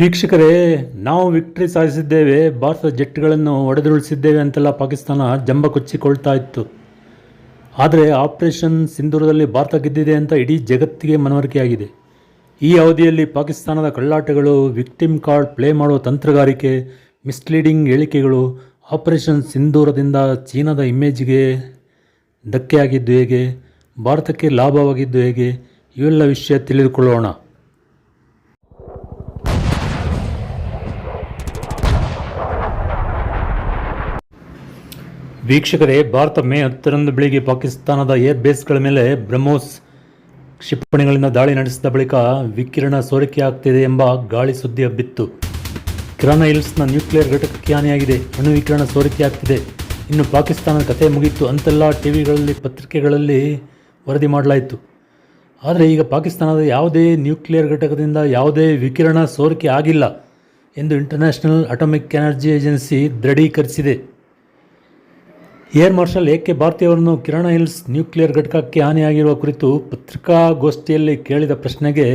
ವೀಕ್ಷಕರೇ, ನಾವು ವಿಕ್ಟ್ರಿ ಸಾಧಿಸಿದ್ದೇವೆ, ಭಾರತದ ಜೆಟ್ಗಳನ್ನು ಒಡೆದುರುಳಿಸಿದ್ದೇವೆ ಅಂತೆಲ್ಲ ಪಾಕಿಸ್ತಾನ ಜಂಬ ಕೊಚ್ಚಿಕೊಳ್ತಾ ಇತ್ತು. ಆದರೆ ಆಪರೇಷನ್ ಸಿಂಧೂರದಲ್ಲಿ ಭಾರತ ಗೆದ್ದಿದೆ ಅಂತ ಇಡೀ ಜಗತ್ತಿಗೆ ಮನವರಿಕೆಯಾಗಿದೆ. ಈ ಅವಧಿಯಲ್ಲಿ ಪಾಕಿಸ್ತಾನದ ಕಳ್ಳಾಟಗಳು, ವಿಕ್ಟಿಮ್ ಕಾರ್ಡ್ ಪ್ಲೇ ಮಾಡುವ ತಂತ್ರಗಾರಿಕೆ, ಮಿಸ್ಲೀಡಿಂಗ್ ಹೇಳಿಕೆಗಳು, ಆಪರೇಷನ್ ಸಿಂಧೂರದಿಂದ ಚೀನಾದ ಇಮೇಜ್ಗೆ ಧಕ್ಕೆಯಾಗಿದ್ದು ಹೇಗೆ, ಭಾರತಕ್ಕೆ ಲಾಭವಾಗಿದ್ದು ಹೇಗೆ, ಇವೆಲ್ಲ ವಿಷಯ ತಿಳಿದುಕೊಳ್ಳೋಣ. ವೀಕ್ಷಕರೇ, ಭಾರತ ಮೇ ಹತ್ತರಂದು ಬೆಳಿಗ್ಗೆ ಪಾಕಿಸ್ತಾನದ ಏರ್ ಬೇಸ್ಗಳ ಮೇಲೆ ಬ್ರಹ್ಮೋಸ್ ಕ್ಷಿಪಣಿಗಳಿಂದ ದಾಳಿ ನಡೆಸಿದ ಬಳಿಕ ವಿಕಿರಣ ಸೋರಿಕೆಯಾಗ್ತಿದೆ ಎಂಬ ಗಾಳಿ ಸುದ್ದಿ ಹಬ್ಬಿತ್ತು. ಕಿರಾನ ಹಿಲ್ಸ್ನ ನ್ಯೂಕ್ಲಿಯರ್ ಘಟಕಕ್ಕೆ ಹಾನಿಯಾಗಿದೆ. ಅಣು ವಿಕಿರಣ ಸೋರಿಕೆಯಾಗ್ತಿದೆ ಇನ್ನು ಪಾಕಿಸ್ತಾನದ ಕಥೆ ಮುಗಿಯಿತು ಅಂತೆಲ್ಲ ಟಿವಿಗಳಲ್ಲಿ, ಪತ್ರಿಕೆಗಳಲ್ಲಿ ವರದಿ ಮಾಡಲಾಯಿತು. ಆದರೆ ಈಗ ಪಾಕಿಸ್ತಾನದ ಯಾವುದೇ ನ್ಯೂಕ್ಲಿಯರ್ ಘಟಕದಿಂದ ಯಾವುದೇ ವಿಕಿರಣ ಸೋರಿಕೆ ಆಗಿಲ್ಲ ಎಂದು ಇಂಟರ್ನ್ಯಾಷನಲ್ ಅಟಾಮಿಕ್ ಎನರ್ಜಿ ಏಜೆನ್ಸಿ ದೃಢೀಕರಿಸಿದೆ. ಏರ್ ಮಾರ್ಷಲ್ ಎ ಕೆ ಭಾರತಿಯವರನ್ನು ಕಿರಣ ಹಿಲ್ಸ್ ನ್ಯೂಕ್ಲಿಯರ್ ಘಟಕಕ್ಕೆ ಹಾನಿಯಾಗಿರುವ ಕುರಿತು ಪತ್ರಿಕಾಗೋಷ್ಠಿಯಲ್ಲಿ ಕೇಳಿದ ಪ್ರಶ್ನೆಗೆ,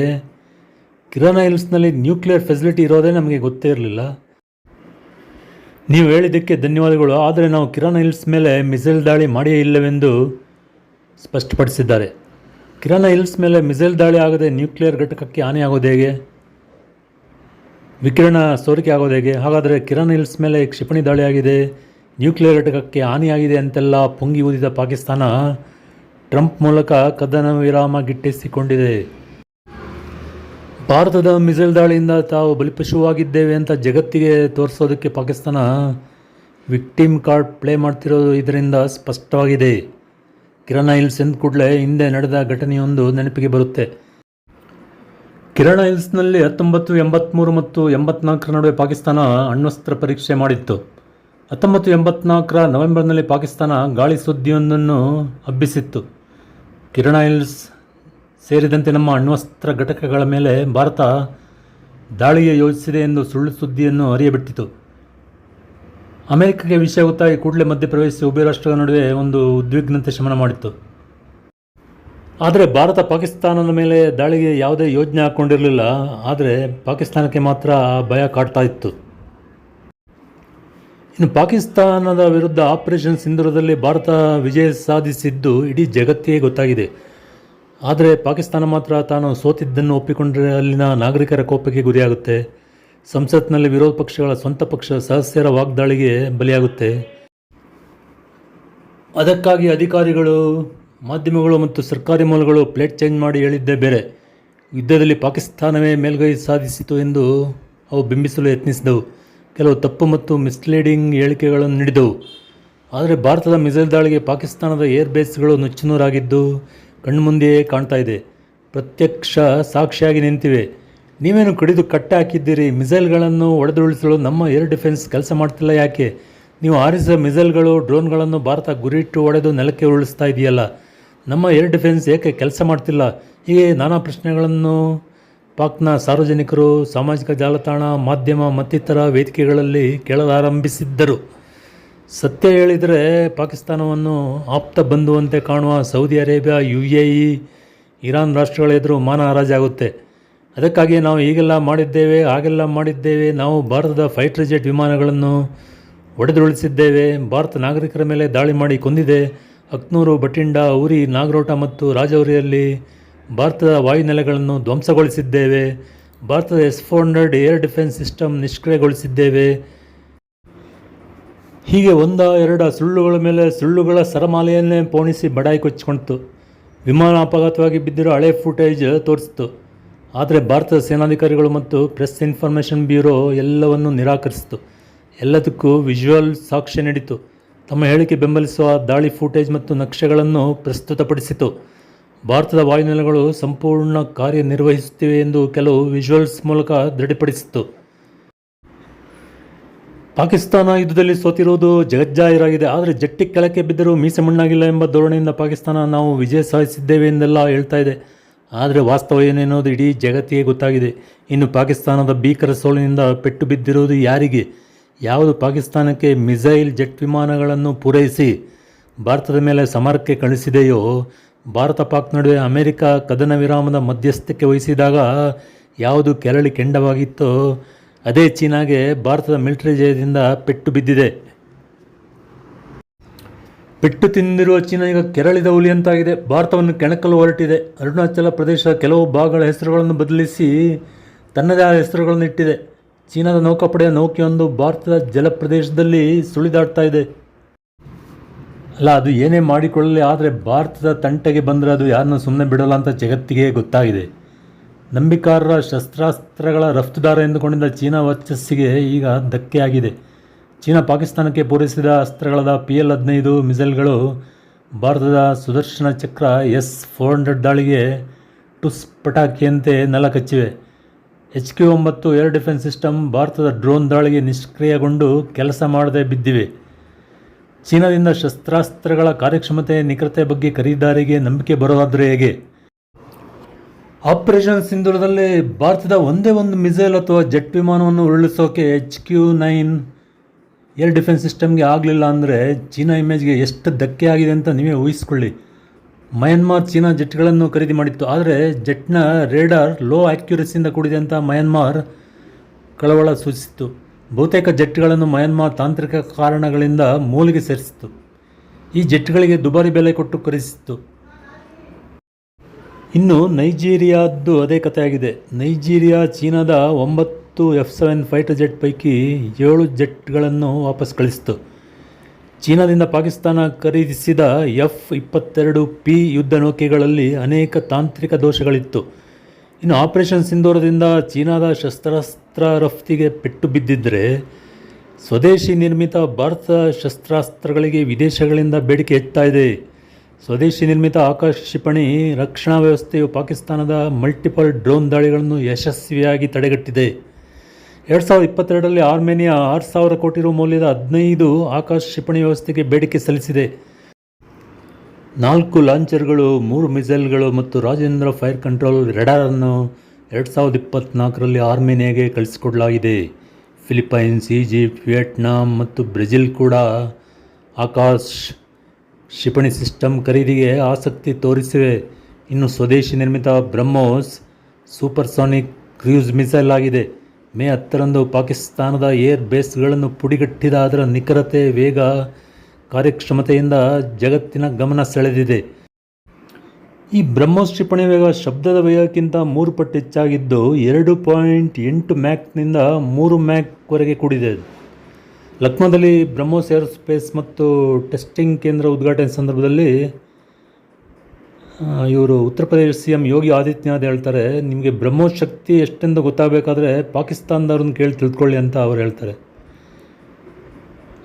ಕಿರಣ ಹಿಲ್ಸ್ನಲ್ಲಿ ನ್ಯೂಕ್ಲಿಯರ್ ಫೆಸಿಲಿಟಿ ಇರೋದೇ ನಮಗೆ ಗೊತ್ತೇ ಇರಲಿಲ್ಲ. ನೀವು ಹೇಳಿದ್ದಕ್ಕೆ ಧನ್ಯವಾದಗಳು. ಆದರೆ ನಾವು ಕಿರಣ ಹಿಲ್ಸ್ ಮೇಲೆ ಮಿಸೈಲ್ ದಾಳಿ ಮಾಡಿಯೇ ಇಲ್ಲವೆಂದು ಸ್ಪಷ್ಟಪಡಿಸಿದ್ದಾರೆ. ಕಿರಣ ಹಿಲ್ಸ್ ಮೇಲೆ ಮಿಸೈಲ್ ದಾಳಿ ಆಗದೆ ನ್ಯೂಕ್ಲಿಯರ್ ಘಟಕಕ್ಕೆ ಹಾನಿಯಾಗೋದು ಹೇಗೆ? ವಿಕಿರಣ ಸೋರಿಕೆ ಆಗೋದು ಹೇಗೆ? ಹಾಗಾದರೆ ಕಿರಣ್ ಹಿಲ್ಸ್ ಮೇಲೆ ಕ್ಷಿಪಣಿ ದಾಳಿಯಾಗಿದೆ ನ್ಯೂಕ್ಲಿಯರ್ ಘಟಕಕ್ಕೆ ಹಾನಿಯಾಗಿದೆ ಅಂತೆಲ್ಲ ಪುಂಗಿ ಊದಿದ ಪಾಕಿಸ್ತಾನ ಟ್ರಂಪ್ ಮೂಲಕ ಕದನ ವಿರಾಮ ಗಿಟ್ಟಿಸಿಕೊಂಡಿದೆ. ಭಾರತದ ಮಿಸೈಲ್ ದಾಳಿಯಿಂದ ತಾವು ಬಲಿಪಶುವಾಗಿದ್ದೇವೆ ಅಂತ ಜಗತ್ತಿಗೆ ತೋರಿಸೋದಕ್ಕೆ ಪಾಕಿಸ್ತಾನ ವಿಕ್ಟಿಮ್ ಕಾರ್ಡ್ ಪ್ಲೇ ಮಾಡ್ತಿರೋದು ಇದರಿಂದ ಸ್ಪಷ್ಟವಾಗಿದೆ. ಕಿರಣ ಹಿಲ್ಸ್ ಎಂದ ಕೂಡಲೇ ಹಿಂದೆ ನಡೆದ ಘಟನೆಯೊಂದು ನೆನಪಿಗೆ ಬರುತ್ತೆ. ಕಿರಣ ಹಿಲ್ಸ್ನಲ್ಲಿ ಹತ್ತೊಂಬತ್ತು ಎಂಬತ್ತ್ಮೂರು ಮತ್ತು ಎಂಬತ್ನಾಲ್ಕರ ನಡುವೆ ಪಾಕಿಸ್ತಾನ ಅಣ್ವಸ್ತ್ರ ಪರೀಕ್ಷೆ ಮಾಡಿತ್ತು. ಹತ್ತೊಂಬತ್ತು ಎಂಬತ್ನಾಲ್ಕರ ನವೆಂಬರ್ನಲ್ಲಿ ಪಾಕಿಸ್ತಾನ ಗಾಳಿ ಸುದ್ದಿಯೊಂದನ್ನು ಹಬ್ಬಿಸಿತ್ತು. ಕಿರಣ ಹಿಲ್ಸ್ ಸೇರಿದಂತೆ ನಮ್ಮ ಅಣ್ವಸ್ತ್ರ ಘಟಕಗಳ ಮೇಲೆ ಭಾರತ ದಾಳಿಗೆ ಯೋಜಿಸಿದೆ ಎಂದು ಸುಳ್ಳು ಸುದ್ದಿಯನ್ನು ಅರಿಯಬಿಟ್ಟಿತು ಅಮೆರಿಕಕ್ಕೆ ವಿಷಯ ಗೊತ್ತಾಗಿ ಕೂಡಲೇ ಮಧ್ಯಪ್ರವೇಶಿಸಿ ಉಭಯ ರಾಷ್ಟ್ರಗಳ ನಡುವೆ ಒಂದು ಉದ್ವಿಗ್ನತೆ ಶಮನ ಮಾಡಿತ್ತು. ಆದರೆ ಭಾರತ ಪಾಕಿಸ್ತಾನದ ಮೇಲೆ ದಾಳಿಗೆ ಯಾವುದೇ ಯೋಜನೆ ಹಾಕ್ಕೊಂಡಿರಲಿಲ್ಲ ಆದರೆ ಪಾಕಿಸ್ತಾನಕ್ಕೆ ಮಾತ್ರ ಭಯ ಕಾಡ್ತಾ ಇತ್ತು. ಇನ್ನು ಪಾಕಿಸ್ತಾನದ ವಿರುದ್ಧ ಆಪರೇಷನ್ ಸಿಂಧುರದಲ್ಲಿ ಭಾರತ ವಿಜಯ ಸಾಧಿಸಿದ್ದು ಇಡೀ ಜಗತ್ತೇ ಗೊತ್ತಾಗಿದೆ. ಆದರೆ ಪಾಕಿಸ್ತಾನ ಮಾತ್ರ ತಾನು ಸೋತಿದ್ದನ್ನು ಒಪ್ಪಿಕೊಂಡರೆ ಅಲ್ಲಿನ ನಾಗರಿಕರ ಕೋಪಕ್ಕೆ ಗುರಿಯಾಗುತ್ತೆ. ಸಂಸತ್ನಲ್ಲಿ ವಿರೋಧ ಪಕ್ಷಗಳ ಸ್ವಂತ ಪಕ್ಷ ಸದಸ್ಯರ ವಾಗ್ದಾಳಿಗೆ ಬಲಿಯಾಗುತ್ತೆ. ಅದಕ್ಕಾಗಿ ಅಧಿಕಾರಿಗಳು, ಮಾಧ್ಯಮಗಳು ಮತ್ತು ಸರ್ಕಾರಿ ಮೂಲಗಳು ಪ್ಲೇಟ್ ಚೇಂಜ್ ಮಾಡಿ ಹೇಳಿದ್ದೇ ಬೇರೆ. ಯುದ್ಧದಲ್ಲಿ ಪಾಕಿಸ್ತಾನವೇ ಮೇಲ್ಗೈ ಸಾಧಿಸಿತು ಎಂದು ಅವು ಬಿಂಬಿಸಲು ಯತ್ನಿಸಿದವು. ಕೆಲವು ತಪ್ಪು ಮತ್ತು ಮಿಸ್ಲೀಡಿಂಗ್ ಹೇಳಿಕೆಗಳನ್ನು ನೀಡಿದವು. ಆದರೆ ಭಾರತದ ಮಿಸೈಲ್ ದಾಳಿಗೆ ಪಾಕಿಸ್ತಾನದ ಏರ್ ಬೇಸ್ಗಳು ನುಚ್ಚುನೂರಾಗಿದ್ದು ಕಣ್ಮುಂದೆಯೇ ಕಾಣ್ತಾ ಇದೆ. ಪ್ರತ್ಯಕ್ಷ ಸಾಕ್ಷಿಯಾಗಿ ನಿಂತಿವೆ. ನೀವೇನು ಕಡಿದು ಕಟ್ಟೆ ಹಾಕಿದ್ದೀರಿ ಮಿಸೈಲ್ಗಳನ್ನು ಒಡೆದುರುಳಿಸಲು ನಮ್ಮ ಏರ್ ಡಿಫೆನ್ಸ್ ಕೆಲಸ ಮಾಡ್ತಿಲ್ಲ ಯಾಕೆ? ನೀವು ಆರಿಸಿದ ಮಿಸೈಲ್ಗಳು, ಡ್ರೋನ್ಗಳನ್ನು ಭಾರತ ಗುರಿಯಿಟ್ಟು ಒಡೆದು ನೆಲಕ್ಕೆ ಉರುಳಿಸ್ತಾ ಇದೆಯಲ್ಲ. ನಮ್ಮ ಏರ್ ಡಿಫೆನ್ಸ್ ಏಕೆ ಕೆಲಸ ಮಾಡ್ತಿಲ್ಲ? ಹೀಗೆ ನಾನಾ ಪ್ರಶ್ನೆಗಳನ್ನು ಪಾಕ್ನ ಸಾರ್ವಜನಿಕರು, ಸಾಮಾಜಿಕ ಜಾಲತಾಣ, ಮಾಧ್ಯಮ ಮತ್ತಿತರ ವೇದಿಕೆಗಳಲ್ಲಿ ಕೇಳಲಾರಂಭಿಸಿದ್ದರು. ಸತ್ಯ ಹೇಳಿದರೆ ಪಾಕಿಸ್ತಾನವನ್ನು ಆಪ್ತ ಬಂಧುವಂತೆ ಕಾಣುವ Saudi Arabia U A E Iran ರಾಷ್ಟ್ರಗಳ ಎದುರು ಮಾನ ಹರಾಜಾಗುತ್ತೆ. ಅದಕ್ಕಾಗಿ ನಾವು ಈಗೆಲ್ಲ ಮಾಡಿದ್ದೇವೆ, ಹಾಗೆಲ್ಲ ಮಾಡಿದ್ದೇವೆ. ನಾವು ಭಾರತದ ಫೈಟರ್ ಜೆಟ್ ವಿಮಾನಗಳನ್ನು ಹೊಡೆದುರುಳಿಸಿದ್ದೇವೆ. ಭಾರತ ನಾಗರಿಕರ ಮೇಲೆ ದಾಳಿ ಮಾಡಿ ಕೊಂದಿದೆ. ಅಕ್ನೂರು ಬಟಿಂಡಾ ಉರಿ, ನಾಗರೋಟ ಮತ್ತು ರಾಜೌರಿಯಲ್ಲಿ ಭಾರತದ ವಾಯುನೆಲೆಗಳನ್ನು ಧ್ವಂಸಗೊಳಿಸಿದ್ದೇವೆ, ಭಾರತದ S four hundred air defence system ನಿಷ್ಕ್ರಿಯಗೊಳಿಸಿದ್ದೇವೆ. ಹೀಗೆ ಒಂದ ಎರಡ ಸುಳ್ಳುಗಳ ಮೇಲೆ ಸುಳ್ಳುಗಳ ಸರಮಾಲೆಯನ್ನೇ ಪೋಣಿಸಿ ಬಡಾಯಿ ಕೊಚ್ಚಿಕೊಂಡಿತು. ವಿಮಾನ ಅಪಘಾತವಾಗಿ ಬಿದ್ದಿರೋ ಹಳೆ ಫುಟೇಜ್ ತೋರಿಸಿತು. ಆದರೆ ಭಾರತದ ಸೇನಾಧಿಕಾರಿಗಳು ಮತ್ತು ಪ್ರೆಸ್ ಇನ್ಫಾರ್ಮೇಷನ್ ಬ್ಯೂರೋ ಎಲ್ಲವನ್ನು ನಿರಾಕರಿಸಿತು. ಎಲ್ಲದಕ್ಕೂ ವಿಜುವಲ್ ಸಾಕ್ಷ್ಯ ನೀಡಿತು. ತಮ್ಮ ಹೇಳಿಕೆ ಬೆಂಬಲಿಸುವ ದಾಳಿ ಫುಟೇಜ್ ಮತ್ತು ನಕ್ಷೆಗಳನ್ನು ಪ್ರಸ್ತುತಪಡಿಸಿತು. ಭಾರತದ ವಾಯುನೆಲೆಗಳು ಸಂಪೂರ್ಣ ಕಾರ್ಯನಿರ್ವಹಿಸುತ್ತಿವೆ ಎಂದು ಕೆಲವು ವಿಜುವಲ್ಸ್ ಮೂಲಕ ದೃಢಪಡಿಸಿತು ಪಾಕಿಸ್ತಾನ ಯುದ್ಧದಲ್ಲಿ ಸೋತಿರುವುದು ಜಗಜ್ಜಾಹಿರಾಗಿದೆ. ಆದರೆ ಜಟ್ಟಿ ಕೆಳಕ್ಕೆ ಬಿದ್ದರೂ ಮೀಸೆ ಮಣ್ಣಾಗಿಲ್ಲ ಎಂಬ ಧೋರಣೆಯಿಂದ ಪಾಕಿಸ್ತಾನ ನಾವು ವಿಜಯ ಸಾಧಿಸಿದ್ದೇವೆ ಎಂದೆಲ್ಲ ಹೇಳ್ತಾ ಇದೆ. ಆದರೆ ವಾಸ್ತವ ಏನೇನೋದು ಇಡೀ ಜಗತ್ತಿಗೆ ಗೊತ್ತಾಗಿದೆ. ಇನ್ನು ಪಾಕಿಸ್ತಾನದ ಭೀಕರ ಸೋಲಿನಿಂದ ಪೆಟ್ಟು ಬಿದ್ದಿರುವುದು ಯಾರಿಗೆ? ಯಾವುದು ಪಾಕಿಸ್ತಾನಕ್ಕೆ ಮಿಸೈಲ್ ಜೆಟ್ ವಿಮಾನಗಳನ್ನು ಪೂರೈಸಿ, ಭಾರತದ ಮೇಲೆ ಸಮರಕ್ಕೆ ಕಳಿಸಿದೆಯೋ ಭಾರತ ಪಾಕ್ ನಡುವೆ ಅಮೆರಿಕ ಕದನ ವಿರಾಮದ ಮಧ್ಯಸ್ಥಿಕೆ ವಹಿಸಿದಾಗ ಯಾವುದು ಕೆರಳಿ ಕೆಂಡವಾಗಿತ್ತೋ ಅದೇ ಚೀನಾಗೆ ಭಾರತದ ಮಿಲಿಟರಿ ಜಯದಿಂದ ಪೆಟ್ಟು ಬಿದ್ದಿದೆ. ಪೆಟ್ಟು ತಿಂದಿರುವ ಚೀನಾ ಈಗ ಕೆರಳಿದ ಹುಲಿಯಂತಾಗಿದೆ. ಭಾರತವನ್ನು ಕೆಣಕಲು ಹೊರಟಿದೆ. ಅರುಣಾಚಲ ಪ್ರದೇಶದ ಕೆಲವು ಭಾಗಗಳ ಹೆಸರುಗಳನ್ನು ಬದಲಿಸಿ ತನ್ನದೇ ಆದ ಹೆಸರುಗಳನ್ನು ಇಟ್ಟಿದೆ ಚೀನಾದ ನೌಕಾಪಡೆಯ ನೌಕೆಯೊಂದು ಭಾರತದ ಜಲಪ್ರದೇಶದಲ್ಲಿ ಸುಳಿದಾಡ್ತಾ ಇದೆ. ಅಲ್ಲ, ಅದು ಏನೇ ಮಾಡಿಕೊಳ್ಳಲಿ, ಆದರೆ ಭಾರತದ ತಂಟೆಗೆ ಬಂದರೆ ಅದು ಯಾರನ್ನ ಸುಮ್ಮನೆ ಬಿಡೋಲ್ಲ ಅಂತ ಜಗತ್ತಿಗೆ ಗೊತ್ತಾಗಿದೆ. ನಂಬಿಕಾರರ ಶಸ್ತ್ರಾಸ್ತ್ರಗಳ ರಫ್ತುದಾರ ಎಂದುಕೊಂಡಿದ್ದ ಚೀನಾ ವರ್ಚಸ್ಸಿಗೆ ಈಗ ಧಕ್ಕೆಯಾಗಿದೆ ಚೀನಾ ಪಾಕಿಸ್ತಾನಕ್ಕೆ ಪೂರೈಸಿದ ಅಸ್ತ್ರಗಳಾದ ಪಿ ಎಲ್ ಹದಿನೈದು ಮಿಸೈಲ್ಗಳು ಭಾರತದ ಸುದರ್ಶನ ಚಕ್ರ ಎಸ್ ಫೋರ್ ಹಂಡ್ರೆಡ್ ದಾಳಿಗೆ ಟುಸ್ ಪಟಾಕಿಯಂತೆ ನೆಲ ಕಚ್ಚಿವೆ. ಎಚ್ ಕ್ಯೂ ಒಂಬತ್ತು ಏರ್ ಡಿಫೆನ್ಸ್ ಸಿಸ್ಟಮ್ ಭಾರತದ ಡ್ರೋನ್ ದಾಳಿಗೆ ನಿಷ್ಕ್ರಿಯಗೊಂಡು ಕೆಲಸ ಮಾಡದೆ ಬಿದ್ದಿವೆ. ಚೀನಾದಿಂದ ಶಸ್ತ್ರಾಸ್ತ್ರಗಳ ಕಾರ್ಯಕ್ಷಮತೆ ನಿಖರತೆ ಬಗ್ಗೆ ಖರೀದಾರಿಗೆ ನಂಬಿಕೆ ಬರೋದಾದರೆ ಹೇಗೆ? ಆಪರೇಷನ್ ಸಿಂಧೂರದಲ್ಲಿ ಭಾರತದ ಒಂದೇ ಒಂದು ಮಿಸೈಲ್ ಅಥವಾ ಜೆಟ್ ವಿಮಾನವನ್ನು ಉರುಳಿಸೋಕೆ H Q nine air defence ಸಿಸ್ಟಮ್ಗೆ ಆಗಲಿಲ್ಲ ಅಂದರೆ ಚೀನಾ ಇಮೇಜ್ಗೆ ಎಷ್ಟು ಧಕ್ಕೆ ಆಗಿದೆ ಅಂತ ನೀವೇ ಊಹಿಸ್ಕೊಳ್ಳಿ. ಮಯನ್ಮಾರ್ ಚೀನಾ ಜೆಟ್ಗಳನ್ನು ಖರೀದಿ ಮಾಡಿತ್ತು. ಆದರೆ ಜೆಟ್ನ ರೇಡಾರ್ ಲೋ ಆ್ಯಕ್ಯುರಸಿಯಿಂದ ಕೂಡಿದೆ ಅಂತ ಮಯನ್ಮಾರ್ ಕಳವಳ ಸೂಚಿಸಿತ್ತು. ಬಹುತೇಕ ಜೆಟ್ಗಳನ್ನು ಮಯನ್ಮಾರ್ ತಾಂತ್ರಿಕ ಕಾರಣಗಳಿಂದ ಮೂಲಿಗೆ ಸೇರಿಸಿತ್ತು. ಈ ಜೆಟ್ಗಳಿಗೆ ದುಬಾರಿ ಬೆಲೆ ಕೊಟ್ಟು ಖರೀದಿಸಿತ್ತು. ಇನ್ನು ನೈಜೀರಿಯಾದ್ದು ಅದೇ ಕಥೆಯಾಗಿದೆ. ನೈಜೀರಿಯಾ, ಚೀನಾದ ಒಂಬತ್ತು ಎಫ್ ಸೆವೆನ್ ಫೈಟರ್ ಜೆಟ್ ಪೈಕಿ ಏಳು ಜೆಟ್ಗಳನ್ನು ವಾಪಸ್ ಕಳಿಸಿತು ಚೀನಾದಿಂದ ಪಾಕಿಸ್ತಾನ ಖರೀದಿಸಿದ ಎಫ್ ಇಪ್ಪತ್ತೆರಡು ಪಿ ಯುದ್ಧ ನೌಕೆಗಳಲ್ಲಿ ಅನೇಕ ತಾಂತ್ರಿಕ ದೋಷಗಳಿತ್ತು. ಇನ್ನು ಆಪರೇಷನ್ ಸಿಂಧೂರದಿಂದ ಚೀನಾದ ಶಸ್ತ್ರಾಸ್ತ್ರ ರಫ್ತಿಗೆ ಪೆಟ್ಟು ಬಿದ್ದಿದ್ದರೆ ಸ್ವದೇಶಿ ನಿರ್ಮಿತ ಭಾರತ ಶಸ್ತ್ರಾಸ್ತ್ರಗಳಿಗೆ ವಿದೇಶಗಳಿಂದ ಬೇಡಿಕೆ ಹೆಚ್ಚುತ್ತಾ ಇದೆ. ಸ್ವದೇಶಿ ನಿರ್ಮಿತ ಆಕಾಶ ಕ್ಷಿಪಣಿ, ರಕ್ಷಣಾ ವ್ಯವಸ್ಥೆಯು ಪಾಕಿಸ್ತಾನದ ಮಲ್ಟಿಪಲ್ ಡ್ರೋನ್ ದಾಳಿಗಳನ್ನು ಯಶಸ್ವಿಯಾಗಿ ತಡೆಗಟ್ಟಿದೆ. ಎರಡು ಸಾವಿರದ ಇಪ್ಪತ್ತೆರಡರಲ್ಲಿ ಆರ್ಮೇನಿಯಾ ಆರು ಸಾವಿರ ಕೋಟಿ ರು ಮೌಲ್ಯದ ಹದಿನೈದು ಆಕಾಶ ಕ್ಷಿಪಣಿ ವ್ಯವಸ್ಥೆಗೆ ಬೇಡಿಕೆ ಸಲ್ಲಿಸಿದೆ. ನಾಲ್ಕು ಲಾಂಚರ್ಗಳು, ಮೂರು ಮಿಸೈಲ್ಗಳು ಮತ್ತು ರಾಜೇಂದ್ರ ಫೈರ್ ಕಂಟ್ರೋಲ್ ರೆಡಾರನ್ನು ಎರಡು ಸಾವಿರದ ಇಪ್ಪತ್ತ್ನಾಲ್ಕರಲ್ಲಿ ಆರ್ಮೇನಿಯಾಗೆ ಕಳಿಸಿಕೊಡಲಾಗಿದೆ. ಫಿಲಿಪೈನ್ಸ್ ಈಜಿಪ್ಟ್, ವಿಯೆಟ್ನಾಂ ಮತ್ತು ಬ್ರೆಜಿಲ್ ಕೂಡ ಆಕಾಶ್ ಕ್ಷಿಪಣಿ ಸಿಸ್ಟಮ್ ಖರೀದಿಗೆ ಆಸಕ್ತಿ ತೋರಿಸಿವೆ. ಇನ್ನು ಸ್ವದೇಶಿ ನಿರ್ಮಿತ ಬ್ರಹ್ಮೋಸ್ ಸೂಪರ್ಸಾನಿಕ್ ಕ್ರೂಸ್ ಮಿಸೈಲ್ ಆಗಿದೆ. ಮೇ ಹತ್ತರಂದು ಪಾಕಿಸ್ತಾನದ ಏರ್ ಬೇಸ್ಗಳನ್ನು ಪುಡಿಗಟ್ಟಿದ ಅದರ ನಿಖರತೆ, ವೇಗ ಕಾರ್ಯಕ್ಷಮತೆಯಿಂದ ಜಗತ್ತಿನ ಗಮನ ಸೆಳೆದಿದೆ. ಈ ಬ್ರಹ್ಮೋಸ್ ಕ್ಷಿಪಣಿ ವೇಗ ಶಬ್ದದ ವೇಗಕ್ಕಿಂತ ಮೂರು ಪಟ್ಟು ಹೆಚ್ಚಾಗಿದ್ದು ಎರಡು ಪಾಯಿಂಟ್ ಎಂಟು ಮ್ಯಾಕ್ನಿಂದ ಮೂರು ಮ್ಯಾಕ್ವರೆಗೆ ಕೂಡಿದೆ. ಲಕ್ನೋದಲ್ಲಿ ಬ್ರಹ್ಮೋಸ್ ಏರೋಸ್ಪೇಸ್ ಮತ್ತು ಟೆಸ್ಟಿಂಗ್ ಕೇಂದ್ರ ಉದ್ಘಾಟನೆ ಸಂದರ್ಭದಲ್ಲಿ ಇವರು ಉತ್ತರ ಪ್ರದೇಶ ಸಿ ಎಂ ಯೋಗಿ ಆದಿತ್ಯನಾಥ್ ಹೇಳ್ತಾರೆ, ನಿಮಗೆ ಬ್ರಹ್ಮೋಸ್ ಶಕ್ತಿ ಎಷ್ಟೆಂದು ಗೊತ್ತಾಗಬೇಕಾದ್ರೆ ಪಾಕಿಸ್ತಾನದವ್ರನ್ನ ಕೇಳಿ ತಿಳ್ಕೊಳ್ಳಿ ಅಂತ ಅವ್ರು ಹೇಳ್ತಾರೆ.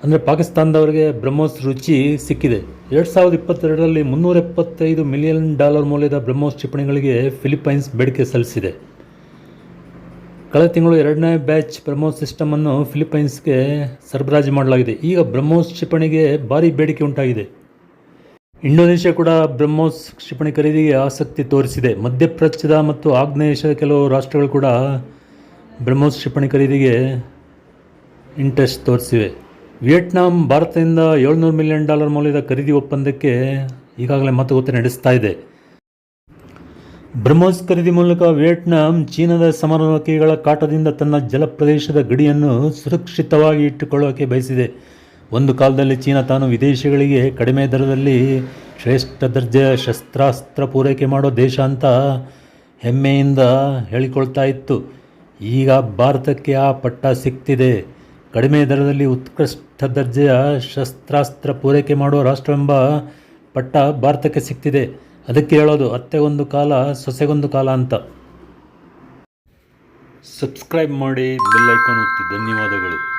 ಅಂದರೆ ಪಾಕಿಸ್ತಾನದವರಿಗೆ ಬ್ರಹ್ಮೋಸ್ ರುಚಿ ಸಿಕ್ಕಿದೆ. ಎರಡು ಸಾವಿರದ ಇಪ್ಪತ್ತೆರಡರಲ್ಲಿ ಮುನ್ನೂರ ಎಪ್ಪತ್ತೈದು ಮಿಲಿಯನ್ ಡಾಲರ್ ಮೌಲ್ಯದ ಬ್ರಹ್ಮೋಸ್ ಕ್ಷಿಪಣಿಗಳಿಗೆ ಫಿಲಿಪೈನ್ಸ್ ಬೇಡಿಕೆ ಸಲ್ಲಿಸಿದೆ. ಕಳೆದ ತಿಂಗಳು ಎರಡನೇ ಬ್ಯಾಚ್ ಬ್ರಹ್ಮೋಸ್ ಸಿಸ್ಟಮನ್ನು ಫಿಲಿಪೈನ್ಸ್ಗೆ ಸರಬರಾಜು ಮಾಡಲಾಗಿದೆ. ಈಗ ಬ್ರಹ್ಮೋಸ್ ಕ್ಷಿಪಣಿಗೆ ಭಾರಿ ಬೇಡಿಕೆ ಉಂಟಾಗಿದೆ. ಇಂಡೋನೇಷ್ಯಾ ಕೂಡ ಬ್ರಹ್ಮೋಸ್ ಕ್ಷಿಪಣಿ ಖರೀದಿಗೆ ಆಸಕ್ತಿ ತೋರಿಸಿದೆ. ಮಧ್ಯಪ್ರಾಚ್ಯದ ಮತ್ತು ಆಗ್ನೇಯ ಏಷ್ಯಾದ ಕೆಲವು ರಾಷ್ಟ್ರಗಳು ಕೂಡ ಬ್ರಹ್ಮೋಸ್ ಕ್ಷಿಪಣಿ ಖರೀದಿಗೆ ಇಂಟ್ರೆಸ್ಟ್ ತೋರಿಸಿವೆ. ವಿಯೆಟ್ನಾಂ ಭಾರತದಿಂದ ಏಳ್ನೂರು ಮಿಲಿಯನ್ ಡಾಲರ್ ಮೌಲ್ಯದ ಖರೀದಿ ಒಪ್ಪಂದಕ್ಕೆ ಈಗಾಗಲೇ ಮಾತುಕತೆ ನಡೆಸ್ತಾ ಇದೆ. ಬ್ರಹ್ಮೋಸ್ ಖರೀದಿ ಮೂಲಕ ವಿಯೆಟ್ನಾಂ ಚೀನಾದ ಸಮರನೌಕೆಗಳ ಕಾಟದಿಂದ ತನ್ನ ಜಲಪ್ರದೇಶದ ಗಡಿಯನ್ನು ಸುರಕ್ಷಿತವಾಗಿ ಇಟ್ಟುಕೊಳ್ಳೋಕೆ ಬಯಸಿದೆ. ಒಂದು ಕಾಲದಲ್ಲಿ ಚೀನಾ ತಾನು ವಿದೇಶಿಗಳಿಗೆ ಕಡಿಮೆ ದರದಲ್ಲಿ ಶ್ರೇಷ್ಠ ದರ್ಜೆಯ ಶಸ್ತ್ರಾಸ್ತ್ರ ಪೂರೈಕೆ ಮಾಡೋ ದೇಶ ಅಂತ ಹೆಮ್ಮೆಯಿಂದ ಹೇಳಿಕೊಳ್ತಾ ಇತ್ತು. ಈಗ ಭಾರತಕ್ಕೆ ಆ ಪಟ್ಟ ಸಿಗ್ತಿದೆ ಕಡಿಮೆ ದರದಲ್ಲಿ ಉತ್ಕೃಷ್ಟ ದರ್ಜೆಯ ಶಸ್ತ್ರಾಸ್ತ್ರ ಪೂರೈಕೆ ಮಾಡುವ ರಾಷ್ಟ್ರವೆಂಬ ಪಟ್ಟ ಭಾರತಕ್ಕೆ ಸಿಕ್ತಿದೆ. ಅದಕ್ಕೆ ಹೇಳೋದು ಅತ್ತೆಗೊಂದು ಕಾಲ, ಸೊಸೆಗೊಂದು ಕಾಲ ಅಂತ. ಸಬ್ಸ್ಕ್ರೈಬ್ ಮಾಡಿ ಬೆಲ್ ಐಕಾನ್ ಒತ್ತಿ. ಧನ್ಯವಾದಗಳು.